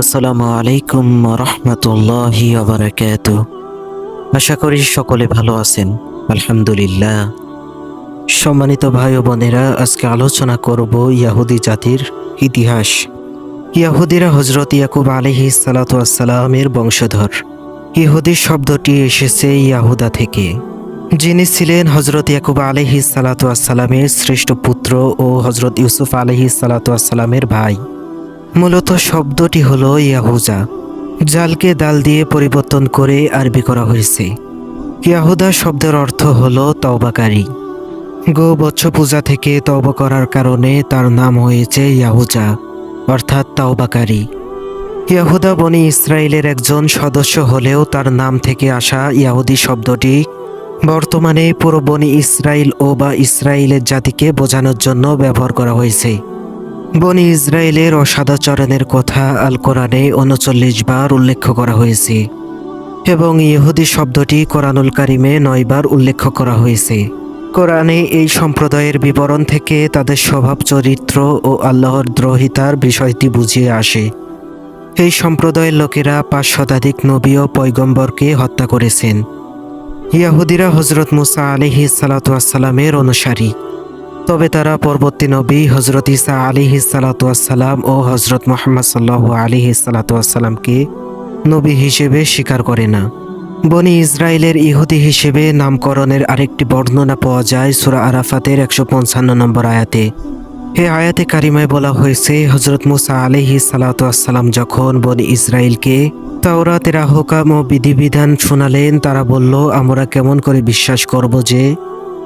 আসসালামু আলাইকুম রহমতুল্লাহি আবরাকাত আশা করি সকলে ভালো আছেন। আলহামদুলিল্লাহ। সম্মানিত ভাই বোনেরা, আজকে আলোচনা করব ইয়াহুদি জাতির ইতিহাস। ইয়াহুদিরা হজরত ইয়াকুব আলহি সালাতামের বংশধর। ইহুদি শব্দটি এসেছে ইয়াহুদা থেকে। যিনি ছিলেন হজরত ইয়াকুব আলহি সালাতামের শ্রেষ্ঠ পুত্র ও হজরত ইউসুফ আলহি সালাতামের ভাই। মূলত শব্দটি হলো ইয়াহুজা জালকে দাল দিয়ে পরিবর্তন করে আরবি করা হয়েছে। ইয়াহুদা শব্দের অর্থ হলো তওবাকারী। গো বচ্চ পূজা থেকে তওবা করার কারণে তার নাম হয়েছে ইয়াহুজা অর্থাৎ তাওবাকারী। ইয়াহুদা বনি ইসরায়েলের একজন সদস্য হলেও তার নাম থেকে আসা ইয়াহুদি শব্দটি বর্তমানে পুরো বনি ইসরায়েল ও বা ইসরায়েলের জাতিকে বোঝানোর জন্য ব্যবহার করা হয়েছে। বনি ইসরায়েলের অসাদাচরণের কথা আল কোরআনে উনচল্লিশ বার উল্লেখ করা হয়েছে এবং ইহুদি শব্দটি কোরআনুল কারিমে নয়বার উল্লেখ করা হয়েছে। কোরআনে এই সম্প্রদায়ের বিবরণ থেকে তাদের স্বভাব, চরিত্র ও আল্লাহর দ্রোহিতার বিষয়টি বুঝিয়ে আসে। এই সম্প্রদায়ের লোকেরা পাঁচ শতাধিক নবী ও পৈগম্বরকে হত্যা করেছেন। ইয়াহুদিরা হজরত মুসা আলিহি সালাতামের অনুসারী। তবে তারা পরবর্তী নবী হজরত ইসা আলী সালাতাম ও হজরত মোহাম্মদ সাল্লাহ আলিহি সালাতামকে নবী হিসেবে স্বীকার করে না। বনি ইসরায়েলের ইহুদি হিসেবে নামকরণের আরেকটি বর্ণনা পাওয়া যায় সুরা আরাফাতের একশো পঞ্চান্ন নম্বর আয়াতে। এ আয়াতে কারিমায় বলা হয়েছে হজরত মুসা আলিহি সালাতাম যখন বনি ইসরায়েলকে তাওরাতের আহকাম ও বিধিবিধান শোনালেন, তারা বলল, আমরা কেমন করে বিশ্বাস করব যে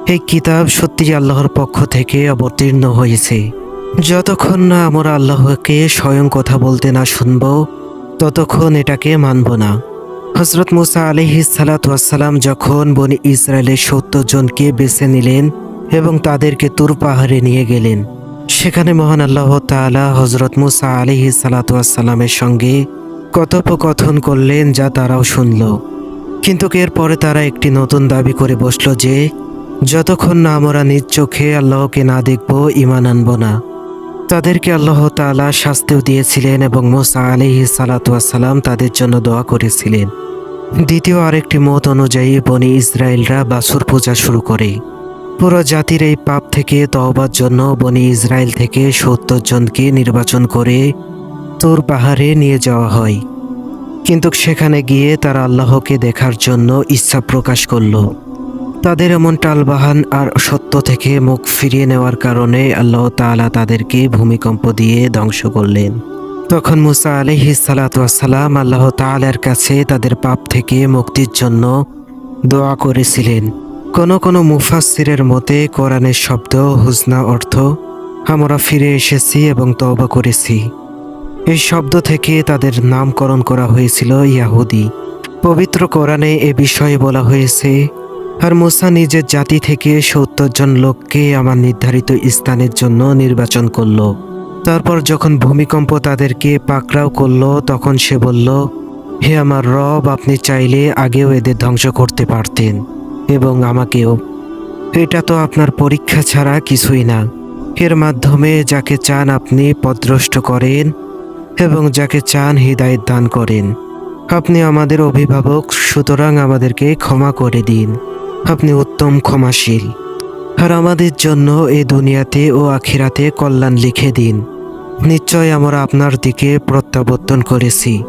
এই কিতাব সত্যি আল্লাহর পক্ষ থেকে অবতীর্ণ হয়েছে। যতক্ষণ না আমরা আল্লাহকে স্বয়ং কথা বলতে না শুনব, ততক্ষণ এটাকে মানব না। হজরত মুসা আলহি সালাতাম যখন বনি ইসরায়েলের সত্তর জনকে বেছে নিলেন এবং তাদেরকে তুর পাহাড়ে নিয়ে গেলেন, সেখানে মহান আল্লাহ তালা হজরত মুসা আলহি সালাতামের সঙ্গে কথোপকথন করলেন যা তারাও শুনল। কিন্তু এরপরে তারা একটি নতুন দাবি করে বসল যে যতক্ষণ না আমরা নিজ চোখে আল্লাহকে না দেখব ইমান আনব না। তাদেরকে আল্লাহ তালা শাস্তিও দিয়েছিলেন এবং মোসা আলিহি সালাতাম তাদের জন্য দোয়া করেছিলেন। দ্বিতীয় আরেকটি মত অনুযায়ী, বনি ইসরায়েলরা বাসুর পূজা শুরু করে। পুরো জাতির এই পাপ থেকে তহবার জন্য বনি ইসরায়েল থেকে সত্তর জনকে নির্বাচন করে তোর পাহাড়ে নিয়ে যাওয়া হয়। কিন্তু সেখানে গিয়ে তারা আল্লাহকে দেখার জন্য ইচ্ছা প্রকাশ করল। তাদের এমন টালবাহান আর সত্য থেকে মুখ ফিরিয়ে নেওয়ার কারণে আল্লাহ তালা তাদেরকে ভূমিকম্প দিয়ে ধ্বংস করলেন। তখন মুসা আলহি সালাতাম আল্লাহ তালার কাছে তাদের পাপ থেকে মুক্তির জন্য দোয়া করেছিলেন। কোন কোনো মুফাসিরের মতে কোরআনের শব্দ হুজনা অর্থ, আমরা ফিরে এসেছি এবং তওবা করেছি। এই শব্দ থেকে তাদের নামকরণ করা হয়েছিল ইয়াহুদি। পবিত্র কোরআনে এ বিষয়ে বলা হয়েছে আর মুসা নিজের জাতি থেকে সত্তর জন লোককে আমার নির্ধারিত স্থানের জন্য নির্বাচন করল। তারপর যখন ভূমিকম্প তাদেরকে পাকড়াও করল, তখন সে বলল, হে আমার রব, আপনি চাইলে আগেও এদের ধ্বংস করতে পারতেন এবং আমাকেও। এটা তো আপনার পরীক্ষা ছাড়া কিছুই না। এর মাধ্যমে যাকে চান আপনি পদভ্রষ্ট করেন এবং যাকে চান হৃদায়ত দান করেন। আপনি আমাদের অভিভাবক, সুতরাং আমাদেরকে ক্ষমা করে দিন। আপনি উত্তম ক্ষমাশীল। আর আমাদের জন্য এ দুনিয়াতে ও আখিরাতে কল্যাণ লিখে দিন। নিশ্চয় আমরা আপনার দিকে প্রত্যাবর্তন করেছি।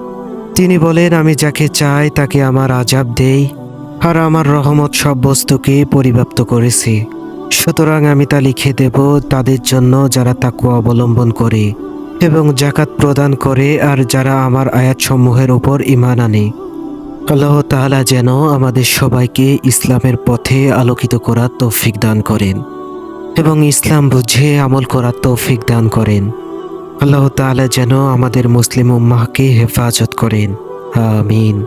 তিনি বলেন, আমি যাকে চাই তাকে আমার আজাব দেই, আর আমার রহমত সব বস্তুকে পরিব্যাপ্ত করেছি। সুতরাং আমি তা লিখে দেব তাদের জন্য যারা তাকে অবলম্বন করে এবং জাকাত প্রদান করে আর যারা আমার আয়াতসমূহের উপর ইমান আনে। আল্লাহ তাহালা যেন আমাদের সবাইকে ইসলামের পথে আলোকিত করার তৌফিক দান করেন এবং ইসলাম বুঝে আমল করার তৌফিক দান করেন। আল্লাহ তাহলে যেন আমাদের মুসলিম উম্মাহকে হেফাজত করেন। আমিন।